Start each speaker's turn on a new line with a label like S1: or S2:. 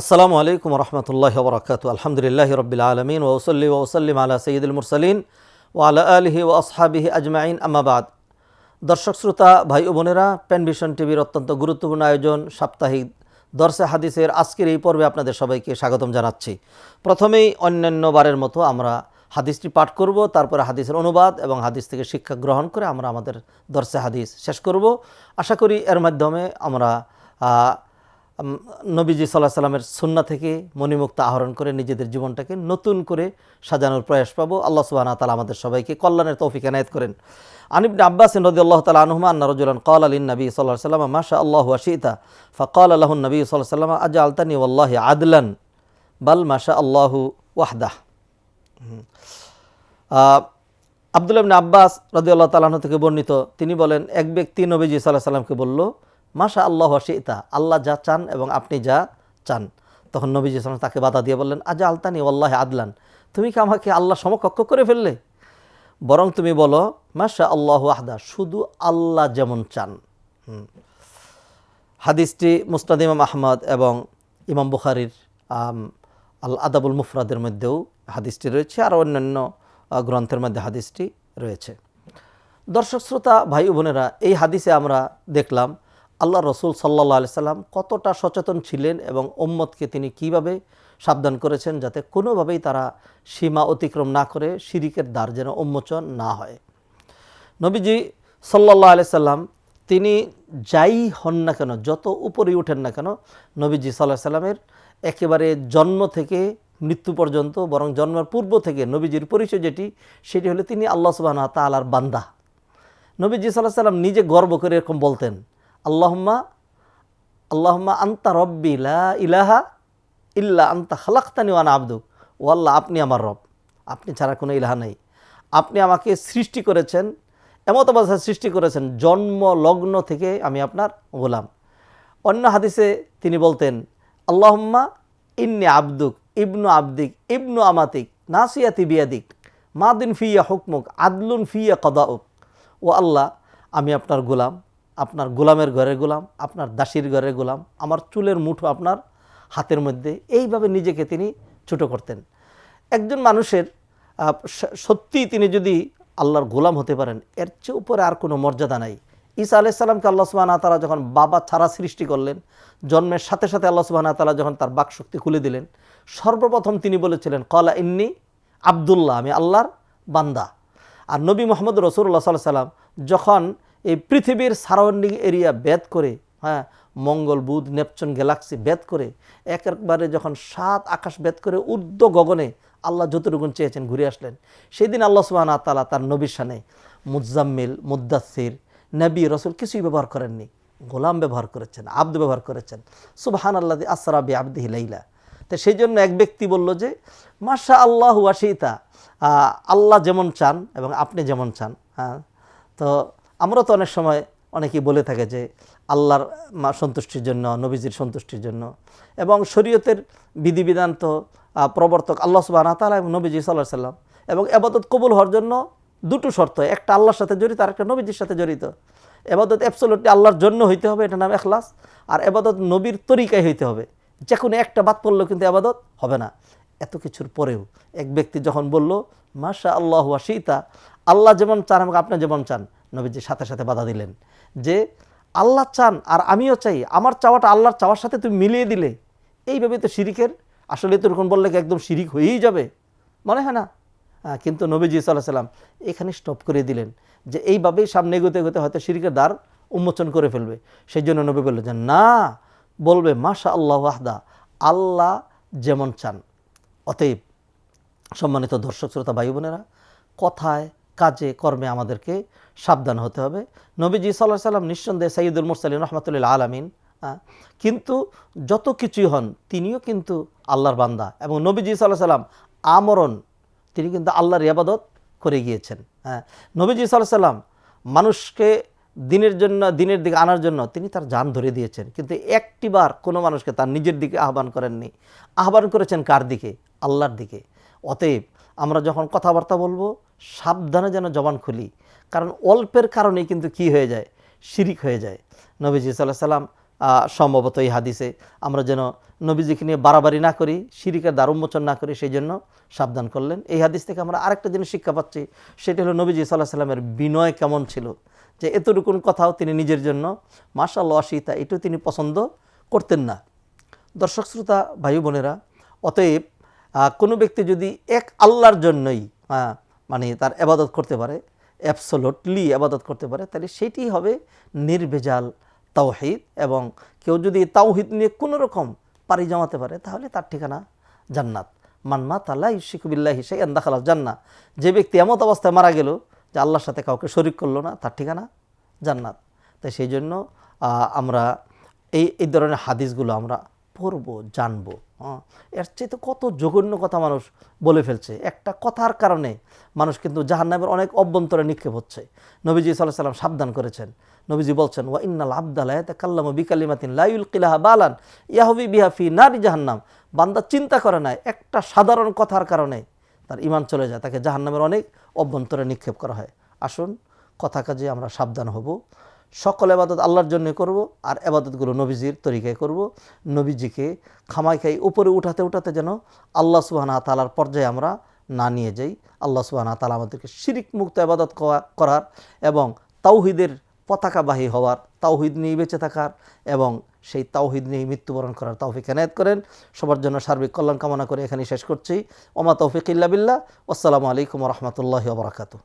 S1: আসসালামু আলাইকুম রহমতুল্লাহ বরকাত আলহামদুলিল্লাহ রবিল আলমিন। ওসলি ওসলিম আলা সঈদুল মুরসালিন ও আলা আলহি ও আসহাবিহি আজমাইন। আমাবাদ দর্শক, শ্রোতা, ভাই ও বোনেরা পেনভিশন টিভির অত্যন্ত গুরুত্বপূর্ণ আয়োজন, সাপ্তাহিক দর্শে হাদিসের আজকের এই পর্বে আপনাদের সবাইকে স্বাগতম জানাচ্ছি। প্রথমেই অন্যান্য বারের মতো আমরা হাদিসটি পাঠ করব, তারপরে হাদিসের অনুবাদ এবং হাদিস থেকে শিক্ষা গ্রহণ করে আমরা আমাদের দর্শে হাদিস শেষ করব। আশা করি এর মাধ্যমে আমরা নবীজি সাল্লাহ সাল্লামের সুন্না থেকে মণিমুক্ত আহরণ করে নিজেদের জীবনটাকে নতুন করে সাজানোর প্রয়াস পাবো। আল্লাহ সুবাহ তালা আমাদের সবাইকে কল্যাণের তৌফিক এনায়ত করেন। আনিবনে আব্বাস নদী আল্লাহ তালা আনহুমা আন্না রজুলান কল আলী নবী সাল্লাহ সাল্লাম মাশা আল্লাহ আশিতা ফকাল আল্লাহ নবী সাল্লাহ সাল্লাম আজা আলতানি আল্লাহ আদলান। বাল মাশা আল্লাহু ওয়াহদাহ আহ, আব্দুল আব্বাস রদি আল্লাহ তালাহ থেকে বর্ণিত তিনি বলেন এক ব্যক্তি নবীজি সাল্লাহ সাল্লামকে বলল মাশা আল্লাহ ইতা আল্লাহ যা চান এবং আপনি যা চান। তখন নবীজি সাল্লাম তাকে বাধা দিয়ে বললেন আজা আলতানি আল্লাহ আদলান। তুমি কি আমাকে আল্লাহ সমকক্ষ করে ফেললে? বরং তুমি বলো মাশা আল্লাহ আহদা শুধু আল্লাহ যেমন চান। হাদিসটি মুস্তাদ ইমাম আহমদ এবং ইমাম বুখারির আল আদাবুল মুফরাদের মধ্যেও হাদিসটি রয়েছে আর অন্যান্য গ্রন্থের মধ্যে হাদিসটি রয়েছে। দর্শক শ্রোতা ভাই বোনেরা, এই হাদিসে আমরা দেখলাম আল্লাহ রসুল সাল্লাহ আলি সাল্লাম কতটা সচেতন ছিলেন এবং ওম্মতকে তিনি কীভাবে সাবধান করেছেন যাতে কোনোভাবেই তারা সীমা অতিক্রম না করে শিরিকের দ্বার যেন উন্মোচন না হয়। নবীজি সাল্লাহ আলি সাল্লাম তিনি যাই হন না কেন, যত উপরেই ওঠেন না কেন, নবীজি সাল্লাহ সাল্লামের একেবারে জন্ম থেকে মৃত্যু পর্যন্ত বরং জন্মের পূর্ব থেকে নবীজির পরিচয় যেটি, সেটি হলো তিনি আল্লাহ সুবাহ তালার বান্দা। নবীজি সাল্লাহ সাল্লাম নিজে গর্ব করে এরকম বলতেন আল্লাহম্মা আল্লাহম্মা আন্তা রব্বি ইলাহা ইল্লা আন্তা খালাক্তানি ওয়ান আব্দুক। ও আল্লাহ, আপনি আমার রব। আপনি ছাড়া কোনো ইলাহা নেই। আপনি আমাকে সৃষ্টি করেছেন, এমত অবস্থায় সৃষ্টি করেছেন, জন্ম, লগ্ন থেকে আমি আপনার গোলাম। অন্য হাদিসে তিনি বলতেন, আল্লাহম্মা ইন্নি আব্দুক, ইবনু আব্দিক, ইবনু আমাতিক, নাসিয়াতি বিয়াদিক, মাদিন ফিয়া হুকমুক, আদলুন ফিয়া কদাউক। ও আল্লাহ, আমি আপনার গোলাম। আপনার গোলামের ঘরের গোলাম আপনার দাসীর ঘরের গোলাম আমার চুলের মুঠো আপনার হাতের মধ্যে এইভাবে নিজেকে তিনি ছোট করতেন। একজন মানুষের আহ, স- সত্যিই তিনি যদি আল্লাহর গোলাম হতে পারেন এর চেয়ে উপরে আর কোনো মর্যাদা নাই। ঈসা আলাইসাল্লামকে আল্লাহ সুবাহ তালা যখন বাবা ছাড়া সৃষ্টি করলেন জন্মের সাথে সাথে আল্লাহ সুবাহ তালা যখন তার বাকশক্তি খুলে দিলেন সর্বপ্রথম তিনি বলেছিলেন কলা ইন্নি আবদুল্লাহ আমি আল্লাহর বান্দা। আর নবী মোহাম্মদ রসুল্লাহ সাল্লাহ সাল্লাম যখন এই পৃথিবীর সারাউন্ডিং এরিয়া বেদ করে হ্যাঁ মঙ্গল, বুধ, নেপচন, গ্যালাক্সি বেদ করে, একবারে যখন সাত আকাশ বেদ করে ঊর্ধ্ব গগনে আল্লাহ যতটুকুন চেয়েছেন ঘুরে আসলেন। সেই দিন আল্লাহ সুবাহ তালা তার নবীর সানে মুজাম্মিল মুদাসির নবী, রসুল কিছুই ব্যবহার করেননি। গোলাম ব্যবহার করেছেন, আব্দ ব্যবহার করেছেন। সুবাহান আল্লাহ আসরাবি আব্দিহি লাইলা। তো সেই জন্য এক ব্যক্তি বলল যে মাশা আল্লাহ ওয়াশিতা আল্লাহ যেমন চান এবং আপনি যেমন চান। হ্যাঁ তো আমরা তো অনেক সময় অনেকেই বলে থাকে যে আল্লাহর মা সন্তুষ্টির জন্য, নবীজির সন্তুষ্টির জন্য। এবং শরীয়তের বিধিবিধান তো প্রবর্তক আল্লাহ সুবাহ তালা এবং নবীজি সাল্লাহ সাল্লাম এবং এবাদত কবুল হওয়ার জন্য দুটো শর্ত, একটা আল্লাহর সাথে জড়িত আর একটা নবীজির সাথে জড়িত। এবাদত অ্যাবসোলুটলি আল্লাহর জন্য হইতে হবে, এটা নাম এখলাস। আর এবাদত নবীর তরিকায় হইতে হবে। যে কোনো একটা বাদ পড়লেও কিন্তু আবাদত হবে না। এত কিছুর পরেও এক ব্যক্তি যখন বলল মাশা আল্লাহ ওয়াশিতা আল্লাহ যেমন চান এবং আপনি যেমন চান। নবীজি সাথে সাথে বাধা দিলেন যে আল্লাহ চান আর আমিও চাই, আমার চাওয়াটা আল্লাহর চাওয়ার সাথে তুমি মিলিয়ে দিলে। এইভাবে তো শিরিকের, আসলে তো এরকম বললে একদম শিরিক হয়েই যাবে? মনে হয় না? কিন্তু নবীজি সাল্লাহ সাল্লাম এখানে স্টপ করে দিলেন যে এইভাবেই সামনে এগোতে এগোতে হয়তো শিরিকের দ্বার উন্মোচন করে ফেলবে। সেই জন্য নবী বলল যে, না, বলবে মাশা আল্লাহ আহদা আল্লাহ যেমন চান। অতএব সম্মানিত দর্শক, শ্রোতা ভাই বোনেরা কথায় কাজে, কর্মে আমাদেরকে সাবধান হতে হবে। নবীজি সাল্লাহ সাল্লাম নিঃসন্দেহে সঈদুল মুরসালিন রহমতুল্লাহ আলমিন কিন্তু যত কিছুই হন, তিনিও কিন্তু আল্লাহর বান্দা এবং নবীজি সাল্লাহ সাল্লাম আমরণ, তিনি কিন্তু আল্লাহর ইবাদত করে গিয়েছেন হ্যাঁ নবীজি সাল্লাহ সাল্লাম মানুষকে দিনের জন্য, দিনের দিকে আনার জন্য তিনি তার জান ধরে দিয়েছেন, কিন্তু একটিবার কোনো মানুষকে তার নিজের দিকে আহ্বান করেননি। আহ্বান করেছেন কার দিকে? আল্লাহর দিকে। অতএব আমরা যখন কথাবার্তা বলব সাবধানে যেন জবান খুলি। কারণ অল্পের কারণেই কিন্তু কি হয়ে যায়? শিরিক হয়ে যায়। নবীজি সাল্লাহ সাল্লাম সম্ভবত এই হাদিসে আমরা যেন নবীজিকে নিয়ে বাড়াবাড়ি না করি শিরিকের দ্বার উন্মোচন না করি সেই জন্য সাবধান করলেন। এই হাদিস থেকে আমরা আরেকটা জিনিস শিক্ষা পাচ্ছি সেটা হলো নবীজি সাল্লাহ সাল্লামের বিনয় কেমন ছিল? যে এতটুকুন কথাও তিনি নিজের জন্য মাশাল্লাহ সীতা এটাও তিনি পছন্দ করতেন না। দর্শক শ্রোতা ভাই বোনেরা অতএব কোনো ব্যক্তি যদি এক আল্লাহর জন্যই আহ, মানে তার আবাদত করতে পারে অ্যাবসোলটলি আবাদত করতে পারে, তাহলে সেটি হবে নির্ভেজাল তাওহিদ এবং কেউ যদি তাওহিদ নিয়ে কোনো রকম পারি জমাতে পারে, তাহলে তার ঠিকানা জান্নাত। মান্না তাল্লাহ শিকুবিল্লাহি সেই আন্দাখালাল জান্না যে ব্যক্তি এমত অবস্থায় মারা গেল যে আল্লাহর সাথে কাউকে শরিক করল না, তার ঠিকানা জান্নাত। তাই সেই জন্য আমরা এই এই ধরনের হাদিসগুলো আমরা পড়ব, জানব হ্যাঁ? এর চেয়ে তো কত জঘন্য কথা মানুষ বলে ফেলছে। একটা কথার কারণে মানুষ কিন্তু জাহান্নামের অনেক অভ্যন্তরে নিক্ষেপ হচ্ছে। নবীজি সাল্লাহ সাল্লাম সাবধান করেছেন। নবীজি বলছেন, ওয়া ইন্নাল আবদাল্লাহ কাল্লাম বিকালিমাতিন লাইউল কিলাহা বালান ইয়াহবি বিহাফি নারী জাহান্নাম। বান্দা চিন্তা করে না, একটা সাধারণ কথার কারণে তার ইমান চলে যায়, তাকে জাহান্নামের অনেক অভ্যন্তরে নিক্ষেপ করা হয়। আসুন, কথা কাজে আমরা সাবধান হব। সকল আবাদত আল্লাহর জন্য করব আর আবাদতগুলো নবীজির তরিকায় করব। নবীজিকে খামাই খাই, উপরে উঠাতে উঠাতে যেন আল্লাহ সুবাহানা তালার পর্যায়ে আমরা না নিয়ে যাই। আল্লাহ সুবাহানা তালা আমাদেরকে শিরিক মুক্ত আবাদত করার এবং তাওহিদের পতাকাবাহী হওয়ার, তাওহিদ নিয়ে বেঁচে থাকার এবং সেই তাওহিদ নিয়ে মৃত্যুবরণ করার তৌফিক এনায়ত করেন। সবার জন্য সার্বিক কল্যাণ কামনা করে এখানে শেষ করছি। ওমা তৌফিক ইল্লা বিল্লাহ। আসসালামু আলাইকুম রহমতুল্লাহ বারাকাতু